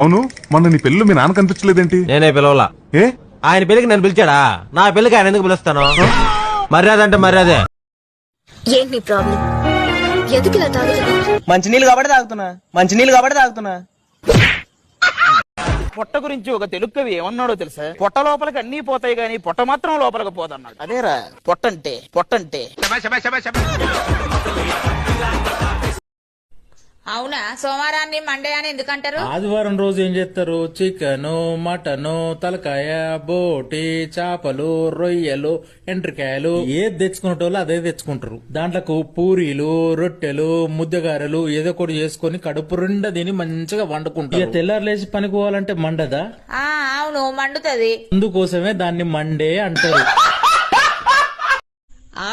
అవును మొన్న నీ పెళ్ళి మీ నాన్న కనిపించలేదేంటి? నేనే పిలవలా. ఏ? ఆయన పెళ్ళికి నన్ను పిలిచాడా? నా పెళ్ళికి ఆయన ఎందుకు పిలుస్తాను? మర్యాద అంటే మర్యాదే. ఏంటి నీ ప్రాబ్లం ఎందుకు ఇలా తాగుతున్నావు? మంచినీళ్ళు కాబట్టి తాగుతున్నా. మంచినీళ్ళు కాబట్టి తాగుతున్నా. పొట్ట గురించి ఒక తెలుగు కవి ఏమన్నాడో తెలుసా? పొట్ట లోపలికి అన్ని పోతాయి గాని పొట్ట మాత్రం లోపలికి పోదన్నాడు. అదేరా. పొట్టంటే పొట్టంటే. అవునా? సోమవారాన్ని మండే అని ఎందుకంటారు? ఆదివారం రోజు ఏం చేస్తారు? చికెన్ మటన్ తలకాయ బోటి చేపలు రొయ్యలు ఎండ్రికాయలు ఏది తెచ్చుకునేటోళ్ళు అదే తెచ్చుకుంటారు. దాంట్లకు పూరీలు రొట్టెలు ముద్దగారెలు ఏదో ఒకటి చేసుకొని కడుపు నిండా తిని మంచిగా వండుకుంటారు. ఇక తెల్లారు లేచి పనికి పోవాలంటే మండదా? ఆ అవును మండుతది. అందుకోసమే దాన్ని మండే అంటారు.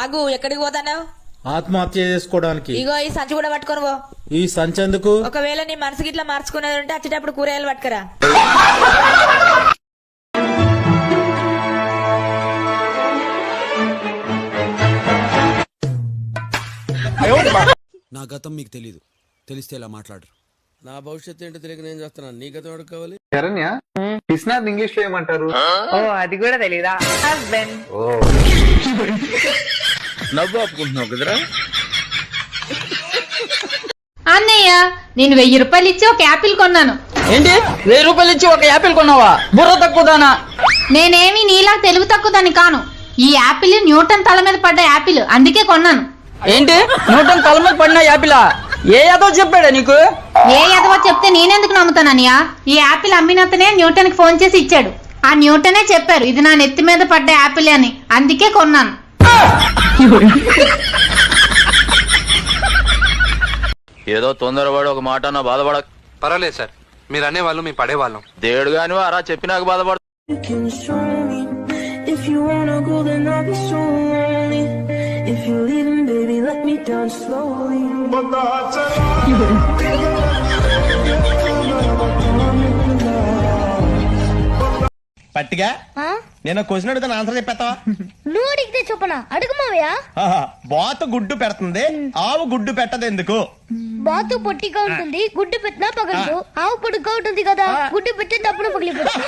ఆగు ఎక్కడికి పోతావు ఆత్మహత్య చేసుకోవడానికి. ఇగో ఈ సంచి కూడా పట్టుకొని పో. ఈ సంచెందుకు ఒకవేళ నీ మనసుకి ఇట్లా మార్చుకునేది ఉంటే వచ్చేటప్పుడు కూరగాయలు పట్టుకురా. నా గతం మీకు తెలీదు. తెలిస్తే ఇలా మాట్లాడరు. నా భవిష్యత్తు ఏంటో తెలియక నేను చేస్తున్నాను నీ గతం ఎవరికి కావాలి? శరణ్య కృష్ణాథ్ ఇంగ్లీష్లో ఏమంటారు? ఓ అది కూడా తెలీదా? హస్బెండ్ నవ్వు ఆపుకుంటున్నావు కదరా? అన్నయ్య నేను వెయ్యి రూపాయలు ఇచ్చి ఒక యాపిల్ కొన్నాను. ఏంటి? వెయ్యి రూపాయలు ఇచ్చి ఒక యాపిల్ కొన్నావా? బుర్ర తక్కువదానా? నేనేమి నీలా తెలుగు తక్కువదని కాను. ఈ యాపిల్ న్యూటన్ తల మీద పడ్డ యాపిల్ అందుకే కొన్నాను. ఏంటి? నూటన్ తల మీద పడిన యాపిలా? ఏ యాదో చెప్పాడా నీకు? ఏ ఎదవో చెప్తే నేనెందుకు నమ్ముతాను అన్నయ్య? ఈ యాపిల్ అమ్మినతనే న్యూటన్కి ఫోన్ చేసి ఇచ్చాడు. ఆ న్యూటనే చెప్పారు ఇది నా నెత్తి మీద పడ్డ యాపిల్ అని. అందుకే కొన్నాను. ఏదో తొందరపడి ఒక మాట నా బాధపడ పర్వాలేదు సార్. మీరు అనేవాళ్ళు మేము పడేవాళ్ళం. దేవుడు గాని అరా చెప్పి నాకు బాధపడ పట్టిగా? నేను క్వశ్చన్ అడుగుతాను ఆన్సర్ చెప్పేస్తావా? నువ్వు అడిగితే చెప్పనా. అడుగు మావయ్య. బాతు గుడ్డు పెడుతుంది. ఆవు గుడ్డు పెట్టదు ఎందుకు? బాతు పొట్టిగా ఉంటుంది గుడ్డు పెట్టినా పగలదు. ఆవు పొడుగ్గా ఉంటుంది కదా గుడ్డు పెట్టేటప్పుడు పగిలిపోతుంది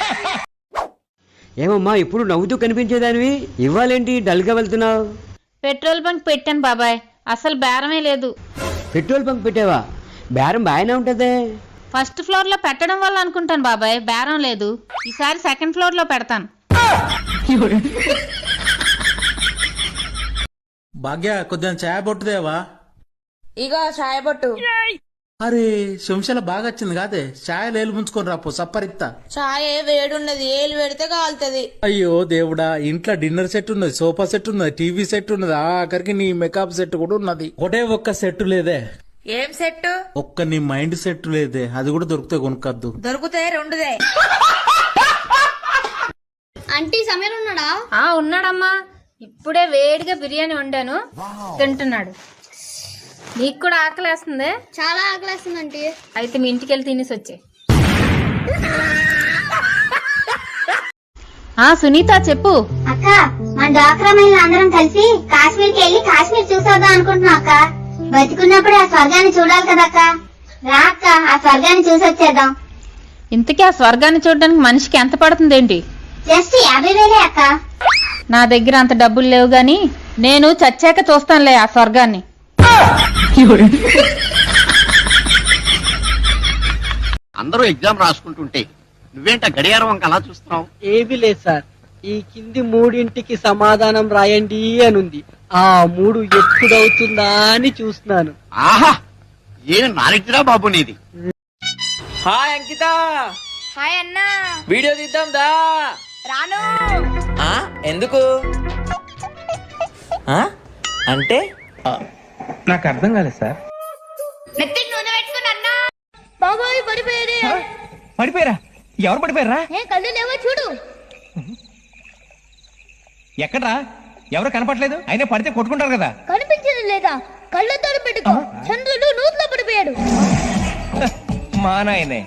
ఏమమ్మా ఇప్పుడు నవ్వుతూ కనిపించేదానివి? ఇవ్వాలేంటి? డల్గా వెళ్తున్నావు. పెట్రోల్ బంక్ పెట్టాను బాబాయ్. అసలు బేరమే లేదు. పెట్రోల్ బంక్ పెట్టావా? బేరం బాగానే ఉంటదే. ఫస్ట్ ఫ్లోర్లో పెట్టడం వల్ల అనుకుంటాను బాబాయ్. బేరం లేదు. ఈసారి సెకండ్ ఫ్లోర్లో పెడతాను. భాగ్య కొద్దిగా ఛాయ పొట్టుదేవా ఇగో చాయబొట్టు అరే శంశాల బాగా వచ్చింది కాదే. ఛాయ లేలు ముంచుకొని రాపో సప్పరిత్తా. చాయ్ వేడున్నది ఏలు పెడితే కాలుతుంది. అయ్యో దేవుడా ఇంట్లో డిన్నర్ సెట్ ఉన్నది సోఫా సెట్ ఉన్నది టీవీ సెట్ ఉన్నది ఆఖరికి నీ మేకప్ సెట్ కూడా ఉన్నది. ఒకటే ఒక్క సెట్ లేదే. ఏం సెట్ ఒక్క నీ మైండ్ సెట్ లేదే అది కూడా దొరికితే కొనుక్కద్దు. దొరికితే రెండుదే. అంటే సమయం ఉన్నాడా? ఆ ఉన్నాడమ్మా. ఇప్పుడే వేడిగా బిర్యానీ వండాను. తింటున్నాడు. నీకు కూడా ఆకలేస్తుంది? చాలా ఆకలేస్తుందంటే అయితే మీ ఇంటికి వెళ్ళి తినేసి వచ్చే. ఆ సునీత చెప్పు. అక్క మన డాక్రా మహిళలు అందరం కలిసి కాశ్మీర్కి వెళ్ళి కాశ్మీర్ చూసొద్దాం అనుకుంటున్నాం అక్క. బతికున్నప్పుడు ఆ స్వర్గాన్ని చూడాలి కదా అక్క. రా అక్క ఆ స్వర్గాన్ని చూసొచ్చేద్దాం ఇంతకీ ఆ స్వర్గాన్ని చూడడానికి మనిషికి ఎంత పడుతుందేంటి? జస్ట్ యాభై వేలే అక్క. నా దగ్గర అంత డబ్బులు లేవు గాని నేను చచ్చాక చూస్తానులే ఆ స్వర్గాన్ని. అందరూ ఎగ్జామ్ రాసుకుంటుంటే నువ్వేంట గడియారం వంక అలా చూస్తున్నావు? ఏమీ లేదు సార్. ఈ కింది మూడింటికి సమాధానం రాయండి అనుంది. ఆ మూడు ఎప్పుడవుతుందా అని చూస్తున్నాను. ఆహా! ఏం నాలెడ్జిరా బాబు నీది. హాయ్ అంకిత. హాయ్ అన్నా. వీడియో తీద్దాం దా. రాను. ఎందుకు? అంటే? నాకు అర్థం కాలేదు సార్. నూనె పెట్టుకుని అన్నా. బాబాయ్ పడిపోయాడే పడిపోయారా? ఎవరు పడిపోయారా? ఏ కళ్ళు లేవో చూడు. ఎక్కడ్రా? ఎవరు కనపట్లేదు అయినా పడితే కొట్టుకుంటారు కదా. కనిపించదు లేదా? కళ్ళతో పెట్టుకో. చంద్రుడు నూతిలో పడిపోయాడు. మా నాయనే.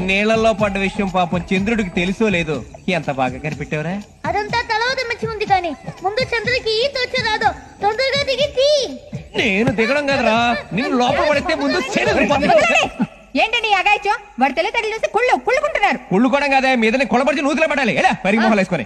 నీళ్ళల్లో పడ్డ విషయం పాపం చంద్రుడికి తెలుసో లేదో ఎంత బాగా కనిపెట్టావురా? అదంతా తర్వాత మంచి ఉంది కానీ ముందు చంద్రుడికి ఈత వచ్చే రాదో. తొందరగా దిగి తీ. నేను దిగడం కదరా. నిన్ను లోపల పడితే ముందు ఏంటండి ఈ అగాయిత్యం? వాడు తెలివితేటలు చూసి కుళ్ళు కుళ్ళుకుంటున్నారు. కుళ్ళుకోవడం కాదే మీదని కొలబడిచి నూతులు పడాలి. ఎలా? పరిగి మొహలు వేసుకొని